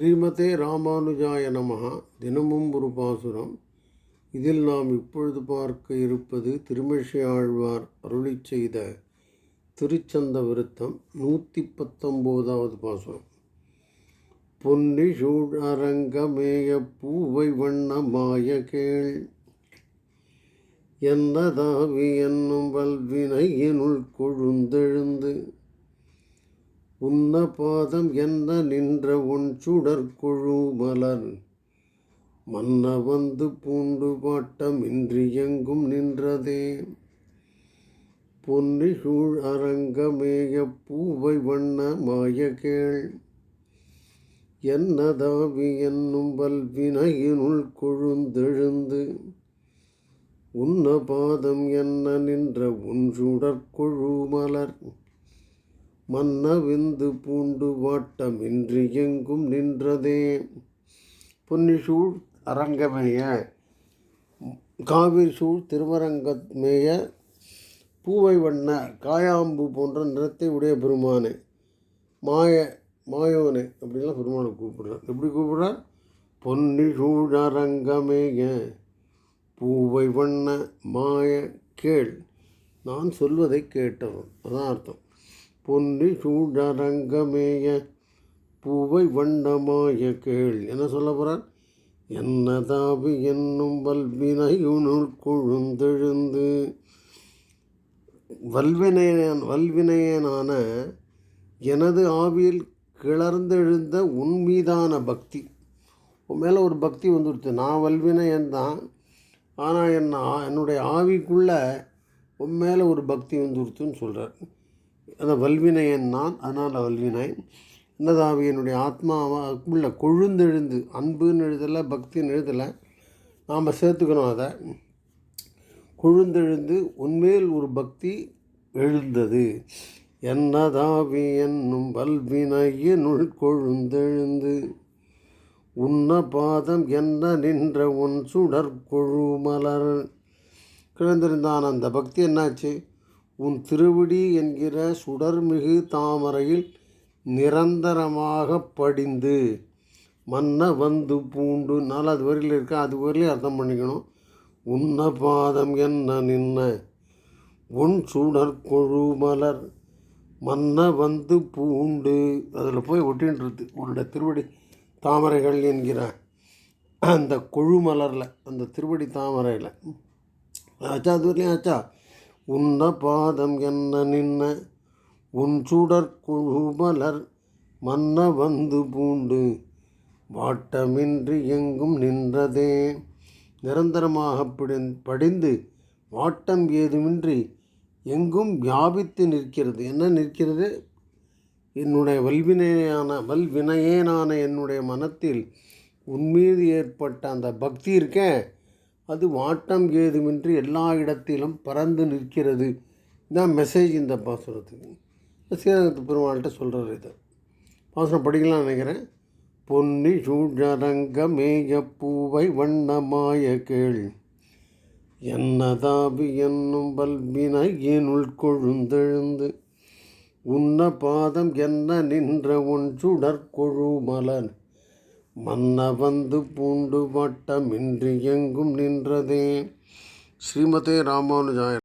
ஸ்ரீமதே ராமானுஜாய நமகா தினமும் ஒரு பாசுரம். இதில் நாம் இப்பொழுது பார்க்க இருப்பது திருமிஷை ஆழ்வார் அருளிச் செய்த திருச்சந்த விருத்தம் நூற்றி பத்தொம்போதாவது பாசுரம். பொன்னி சூழ் அரங்கமேய பூவை வண்ணமாய கேள். என்னதாவி என்னும் வல்வினையினுள் கொழுந்தெழுந்து உன்ன பாதம் என்ன நின்ற உன் சுடற்குழு மலர்? மன்ன வந்து பூண்டு பாட்டம் இன்றி எங்கும் நின்றதே? பொன்னிசூழ் அரங்கமேய பூவை வண்ண மாய கேள் என்னதாவி என்னும் வல்வினையினுள் கொழுந்தெழுந்து? உன்ன பாதம் என்ன நின்ற உன் சுடர் மலர்? மன்னவிந்து பூண்டு வாட்டமின்றி எங்கும் நின்றதே. பொன்னிசூழ் அரங்கமேய காவிரி சூழ் திருவரங்கமேய பூவை வண்ண காயாம்பு போன்ற நிறத்தை உடைய பெருமானே. மாய மாயோனே அப்படின்லாம் பெருமானை கூப்பிடுறார். எப்படி கூப்பிடுறார்? பொன்னி சூழ் அரங்கமேய பூவை வண்ண மாய கேள். நான் சொல்வதை கேட்டவன். அதான் அர்த்தம். பொன்னி சூழரங்கமேய பூவை வண்ணமாய கேள். என்ன சொல்ல போகிறார் என்ன தாவி என்னும் வல்வினையுனுள் கொழுந்தெழுந்து வல்வினையன் வல்வினையனான எனது ஆவியில் கிளர்ந்தெழுந்த உன்மீதான பக்தி. உன் மேலே ஒரு பக்தி வந்துடுச்சு நான் வல்வினையன் தான். ஆனால் என்ன ஆ- என்னுடைய ஆவிக்குள்ளே உன் மேலே ஒரு பக்தி வந்துடுச்சுன்னு சொல்கிறார் அந்த வல்வினையன் நான் அதனால் வல்வினை என்னதாவி என்னுடைய ஆத்மாவுக்குள்ள கொழுந்தெழுந்து அன்புன்னு எழுதலை பக்தின்னு எழுதலை நாம் சேர்த்துக்கணும் அதை. கொழுந்தெழுந்து உண்மையில் ஒரு பக்தி எழுந்தது. என்னதாவி என்னும் வல்வினையினுள் கொழுந்தெழுந்து உன்ன பாதம் என்ன நின்ற உன் சுடர் கொழுமலர் கிழந்திருந்தான் அந்த பக்தி என்னாச்சு? உன் திருவடி என்கிற சுடர்மிகு தாமரையில் நிரந்தரமாக படிந்து மன்ன வந்து பூண்டு. நாலு அது வரையில் இருக்கா. அது வரையிலையும் அர்த்தம் பண்ணிக்கணும். உன்ன பாதம் என்ன நின்ன? உன் சுடர் கொழு மலர் மன்ன வந்து பூண்டு. அதில் போய் ஒட்டின்றது. உன்னோட திருவடி தாமரைகள் என்கிற அந்த கொழுமலரில் அந்த திருவடி தாமரையில். ஆச்சா அது வரலையும் ஆச்சா? உன்ன பாதம் என்ன நின்ன? உன் சுடர் குழுமலர் மன்ன வந்து பூண்டு. வாட்டமின்றி எங்கும் நின்றதே. நிரந்தரமாக பிடி படிந்து வாட்டம் ஏதுமின்றி எங்கும் வியாபித்து நிற்கிறது. என்ன நிற்கிறது? என்னுடைய வல்வினையான வல்வினையேனான என்னுடைய மனத்தில் உன்மீது ஏற்பட்ட அந்த பக்தி இருக்கேன் அது வாட்டம் ஏதுமின்றி எல்லா இடத்திலும் பறந்து நிற்கிறது. இதான் மெசேஜ் இந்த பாசுரத்துக்கு. சீரகத்து பெருமாள்கிட்ட சொல்கிறார் இதை. பாசுரம் படிக்கலாம் நினைக்கிறேன். பொன்னி சூழரங்க மேய பூவை வண்ணமாய கேள். என்னதாபி என்னும் வல்வினையினுள் கொழுந்தெழுந்து. உன்ன பாதம் என்ன நின்ற உன் சுடர் கொழுமலன். மன்ன வந்து பூண்டு வட்டமின்றி எங்கும் நின்றதே. ஸ்ரீமதே ராமானுஜாய